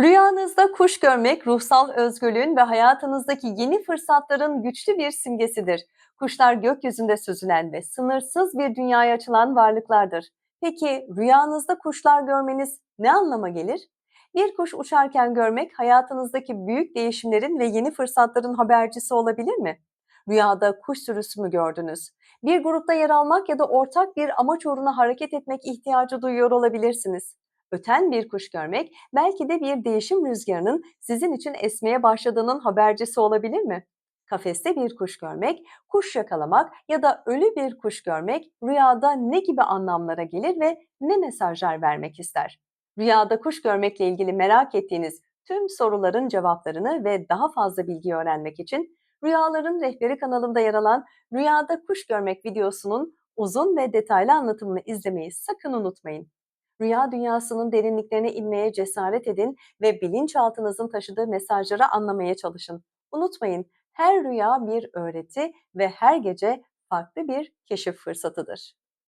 Rüyanızda kuş görmek ruhsal özgürlüğün ve hayatınızdaki yeni fırsatların güçlü bir simgesidir. Kuşlar gökyüzünde süzülen ve sınırsız bir dünyaya açılan varlıklardır. Peki rüyanızda kuşlar görmeniz ne anlama gelir? Bir kuş uçarken görmek hayatınızdaki büyük değişimlerin ve yeni fırsatların habercisi olabilir mi? Rüyada kuş sürüsü mü gördünüz? Bir grupta yer almak ya da ortak bir amaç uğruna hareket etmek ihtiyacı duyuyor olabilirsiniz. Öten bir kuş görmek belki de bir değişim rüzgarının sizin için esmeye başladığının habercisi olabilir mi? Kafeste bir kuş görmek, kuş yakalamak ya da ölü bir kuş görmek rüyada ne gibi anlamlara gelir ve ne mesajlar vermek ister? Rüyada kuş görmekle ilgili merak ettiğiniz tüm soruların cevaplarını ve daha fazla bilgi öğrenmek için Rüyaların Rehberi kanalında yer alan Rüyada Kuş Görmek videosunun uzun ve detaylı anlatımını izlemeyi sakın unutmayın. Rüya dünyasının derinliklerine inmeye cesaret edin ve bilinçaltınızın taşıdığı mesajları anlamaya çalışın. Unutmayın, her rüya bir öğreti ve her gece farklı bir keşif fırsatıdır.